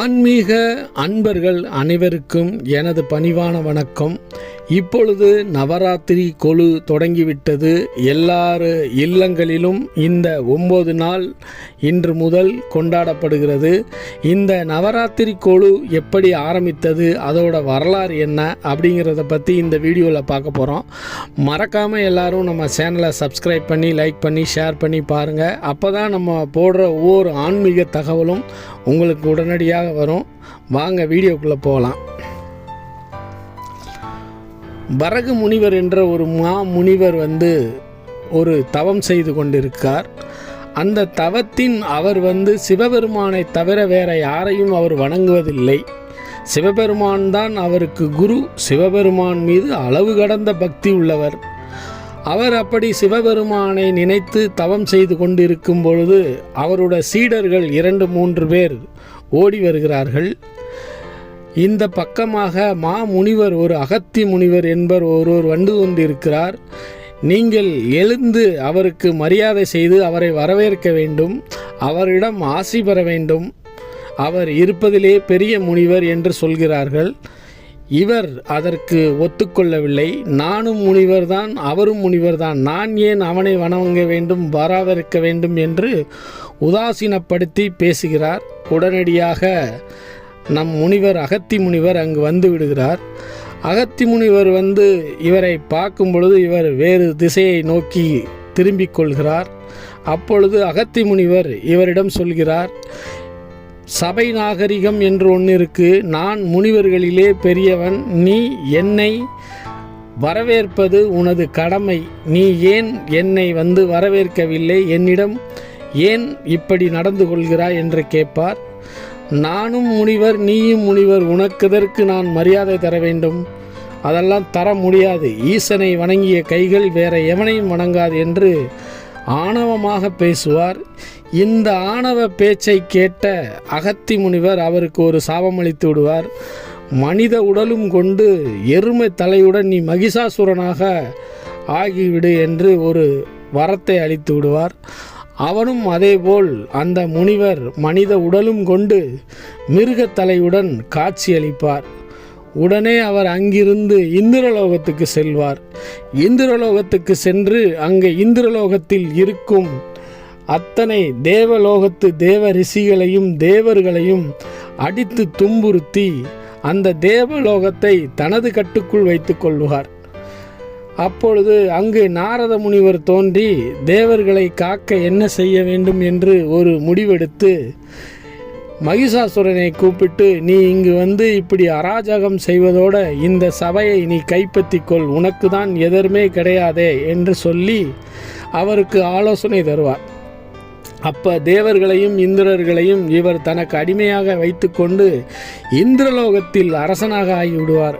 ஆன்மீக அன்பர்கள் அனைவருக்கும் எனது பணிவான வணக்கம். இப்பொழுது நவராத்திரி கொலு தொடங்கிவிட்டது. எல்லார் இல்லங்களிலும் இந்த ஒம்பது நாள் இன்று முதல் கொண்டாடப்படுகிறது. இந்த நவராத்திரி கொலு எப்படி ஆரம்பித்தது அதோட வரலாறு என்ன அப்படிங்கிறத பற்றி இந்த வீடியோவில் பார்க்க போகிறோம் மறக்காமல் எல்லாரும் நம்ம சேனலை சப்ஸ்கிரைப் பண்ணி லைக் பண்ணி ஷேர் பண்ணி பாருங்கள் அப்போ தான் நம்ம போடுற ஒவ்வொரு ஆன்மீக தகவலும் உங்களுக்கு உடனடியாக வரும். வாங்க வீடியோக்குள்ளே போகலாம் பரகு முனிவர் என்ற ஒரு மா முனிவர் வந்து ஒரு தவம் செய்து கொண்டிருக்கார். அந்த தவத்தின் அவர் வந்து சிவபெருமானை தவிர வேற யாரையும் அவர் வணங்குவதில்லை. சிவபெருமான் தான் அவருக்கு குரு. சிவபெருமான் மீது அளவு கடந்த பக்தி உள்ளவர். அவர் அப்படி சிவபெருமானை நினைத்து தவம் செய்து கொண்டிருக்கும் பொழுது அவருடைய சீடர்கள் இரண்டு மூன்று பேர் ஓடி வருகிறார்கள். இந்த பக்கமாக மா முனிவர் ஒரு அகத்தி முனிவர் என்பர் ஒருவர் வந்து கொண்டிருக்கிறார். நீங்கள் எழுந்து அவருக்கு மரியாதை செய்து அவரை வரவேற்க வேண்டும். அவரிடம் ஆசி பெற வேண்டும். அவர் இருப்பதிலே பெரிய முனிவர் என்று சொல்கிறார்கள். இவர் அதற்கு ஒத்துக்கொள்ளவில்லை. நானும் முனிவர்தான் அவரும் முனிவர்தான். நான் ஏன் அவனை வணங்க வேண்டும் வரவேற்க வேண்டும் என்று உதாசீனப்படுத்தி பேசுகிறார். உடனடியாக நம் முனிவர் அகத்தி முனிவர் அங்கு வந்து விடுகிறார். அகத்தி முனிவர் வந்து இவரை பார்க்கும் பொழுது இவர் வேறு திசையை நோக்கி திரும்பிக் கொள்கிறார். அப்பொழுது அகத்தி முனிவர் இவரிடம் சொல்கிறார் சபை நாகரிகம் என்று ஒன்று இருக்கு நான் முனிவர்களிலே பெரியவன். நீ என்னை வரவேற்பது உனது கடமை. நீ ஏன் என்னை வந்து வரவேற்கவில்லை? என்னிடம் ஏன் இப்படி நடந்து கொள்கிறாய் என்று கேட்பார். நானும் முனிவர் நீயும் முனிவர் உனக்குதற்கு நான் மரியாதை தர வேண்டும்? அதெல்லாம் தர முடியாது. ஈசனை வணங்கிய கைகள் வேற எவனையும் வணங்காது என்று ஆணவமாக பேசுவார். இந்த ஆணவ பேச்சை கேட்ட அகத்தி முனிவர் அவருக்கு ஒரு சாபமளித்து விடுவார். மனித உடலும் கொண்டு எருமை தலையுடன் நீ மகிஷாசுரனாக ஆகிவிடு என்று ஒரு வரத்தை அளித்து விடுவார். அவனும் அதேபோல் அந்த முனிவர் மனித உடலும் கொண்டு மிருகத்தலையுடன் காட்சியளிப்பார். உடனே அவர் அங்கிருந்து இந்திரலோகத்துக்கு செல்வார். இந்திரலோகத்துக்கு சென்று அங்கே இந்திரலோகத்தில் இருக்கும் அத்தனை தேவலோகத்து தேவ ரிஷிகளையும் தேவர்களையும் அடித்து துன்புறுத்தி அந்த தேவலோகத்தை தனது கட்டுக்குள் வைத்துக் கொள்வார் அப்பொழுது அங்கு நாரத முனிவர் தோன்றி தேவர்களை காக்க என்ன செய்ய வேண்டும்? என்று ஒரு முடிவெடுத்து மகிஷாசுரனை கூப்பிட்டு நீ இங்கு வந்து இப்படி அராஜகம் செய்வதோட இந்த சபையை நீ கைப்பற்றிக்கொள் உனக்கு தான் எதருமே கிடையாதே என்று சொல்லி அவருக்கு ஆலோசனை தருவார். அப்ப தேவர்களையும் இந்திரர்களையும் இவர் தனக்கு அடிமையாக வைத்துக்கொண்டு இந்திரலோகத்தில் அரசனாக ஆகிவிடுவார்.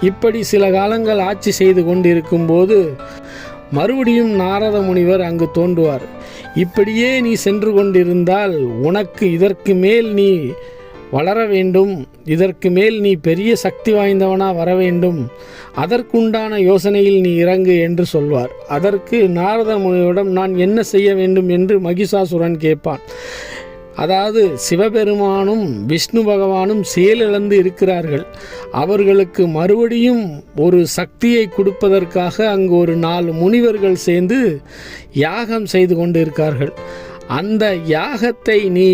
இப்படி சில காலங்கள் ஆட்சி செய்து கொண்டிருக்கும் போது மறுபடியும் நாரத முனிவர் அங்கு தோன்றுவார். இப்படியே நீ சென்று கொண்டிருந்தால் உனக்கு இதற்கு மேல் நீ வளர வேண்டும். இதற்கு மேல் நீ பெரிய சக்தி வாய்ந்தவனா வர வேண்டும். அதற்குண்டான யோசனையில் நீ இறங்கு என்று சொல்வார். அதற்கு நாரத முனிவரிடம் நான் என்ன செய்ய வேண்டும்? என்று மகிஷாசுரன் கேட்பான். அதாவது சிவபெருமானும் விஷ்ணு பகவானும் செயலிழந்து இருக்கிறார்கள். அவர்களுக்கு மறுபடியும் ஒரு சக்தியை கொடுப்பதற்காக அங்கு ஒரு நாலு முனிவர்கள் சேர்ந்து யாகம் செய்து கொண்டிருக்கார்கள். அந்த யாகத்தை நீ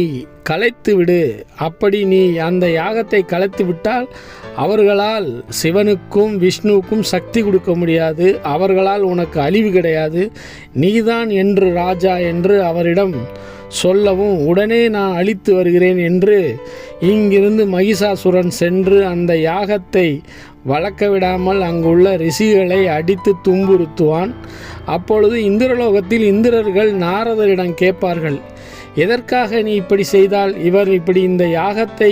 கலைத்து விடு. அப்படி நீ அந்த யாகத்தை கலைத்து விட்டால் அவர்களால் சிவனுக்கும் விஷ்ணுவுக்கும் சக்தி கொடுக்க முடியாது. அவர்களால் உனக்கு அழிவு கிடையாது. நீதான் என்று ராஜா என்று அவரிடம் சொல்லவும் உடனே நான் அழித்து வருகிறேன் என்று இங்கிருந்து மகிஷாசுரன் சென்று அந்த யாகத்தை வளர்க்க விடாமல் அங்குள்ள ரிஷிகளை அடித்து துன்புறுத்துவான். அப்பொழுது இந்திரலோகத்தில் இந்திரர்கள் நாரதரிடம் கேட்பார்கள் எதற்காக நீ இப்படி செய்தால் இவர் இப்படி இந்த யாகத்தை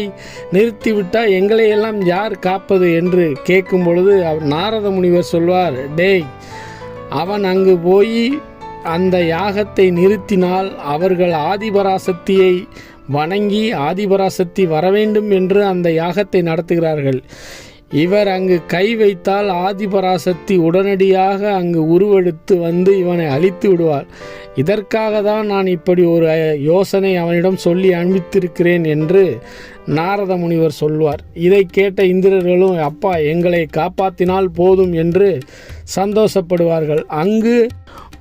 நிறுத்திவிட்டால் எங்களையெல்லாம் யார் காப்பது? என்று கேட்கும் பொழுது அவர் நாரத முனிவர் சொல்வார் டேய் அவன் அங்கு போய் அந்த யாகத்தை நிறுத்தினால் அவர்கள் ஆதிபராசக்தியை வணங்கி ஆதிபராசக்தி வரவேண்டும் என்று அந்த யாகத்தை நடத்துகிறார்கள். இவர் அங்கு கை வைத்தால் ஆதிபராசக்தி உடனடியாக அங்கு உருவெடுத்து வந்து இவனை அழித்து விடுவார். இதற்காக தான் நான் இப்படி ஒரு யோசனை அவனிடம் சொல்லி அனுப்பித்திருக்கிறேன் என்று நாரத முனிவர் சொல்வார். இதை கேட்ட இந்திரர்களும் அப்பா எங்களை காப்பாற்றினால் போதும் என்று சந்தோஷப்படுவார்கள். அங்கு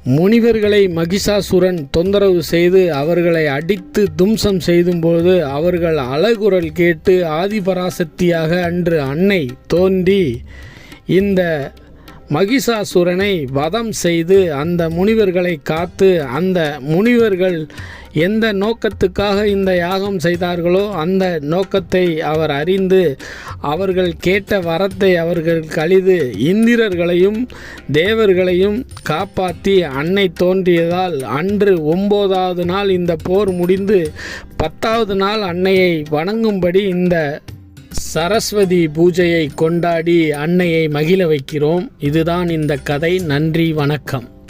முனிவர்களை மகிஷாசுரன் தொந்தரவு செய்து அவர்களை அடித்து தும்சம் செய்தும்போது அவர்கள் அழகுரல் கேட்டு ஆதிபராசக்தியாக அன்று அன்னை தோன்றி இந்த மகிஷாசுரனை வதம் செய்து அந்த முனிவர்களை காத்து அந்த முனிவர்கள் எந்த நோக்கத்துக்காக இந்த யாகம் செய்தார்களோ அந்த நோக்கத்தை அவர் அறிந்து அவர்கள் கேட்ட வரத்தை அவர்கள் கழிது இந்திரர்களையும் தேவர்களையும் காப்பாற்றி அன்னை தோன்றியதால் அன்று ஒம்போதாவது நாள் இந்த போர் முடிந்து பத்தாவது நாள் அன்னையை வணங்கும்படி இந்த சரஸ்வதி பூஜையை கொண்டாடி அன்னையை மகிழ வைக்கிறோம். இதுதான் இந்த கதை. நன்றி வணக்கம்.